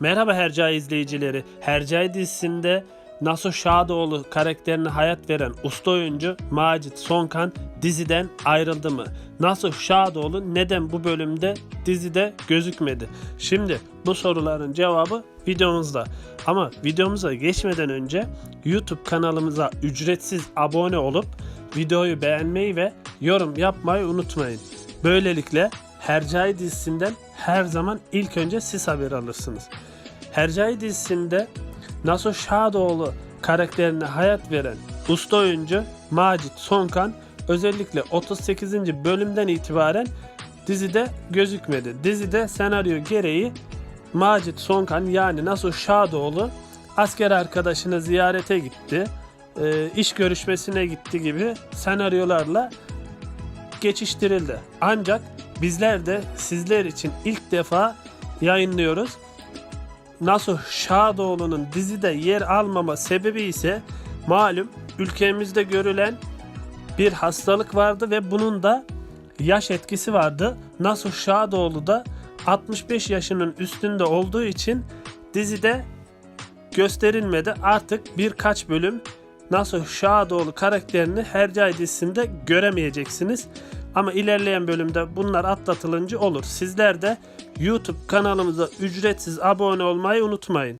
Merhaba Hercai izleyicileri. Hercai dizisinde Naso Şadoğlu karakterine hayat veren usta oyuncu Macit Sonkan diziden ayrıldı mı? Naso Şadoğlu neden bu bölümde dizide gözükmedi? Şimdi bu soruların cevabı videomuzda. Ama videomuza geçmeden önce YouTube kanalımıza ücretsiz abone olup videoyu beğenmeyi ve yorum yapmayı unutmayın. Böylelikle Hercai dizisinden her zaman ilk önce siz haber alırsınız. Hercai dizisinde Naso Şadoğlu karakterine hayat veren usta oyuncu Macit Sonkan özellikle 38. bölümden itibaren dizide gözükmedi. Dizide senaryo gereği Macit Sonkan yani Naso Şadoğlu asker arkadaşını ziyarete gitti. e, iş görüşmesine gitti gibi senaryolarla geçiştirildi. Ancak bizler de sizler için ilk defa yayınlıyoruz. Nasuh Şadoğlu'nun dizide yer almama sebebi ise malum ülkemizde görülen bir hastalık vardı ve bunun da yaş etkisi vardı. Nasuh Şadoğlu da 65 yaşının üstünde olduğu için dizide gösterilmedi. Artık birkaç bölüm Nasuh Şadoğlu karakterini Hercai dizisinde göremeyeceksiniz. Ama ilerleyen bölümde bunlar atlatılınca olur. Sizler de YouTube kanalımıza ücretsiz abone olmayı unutmayın.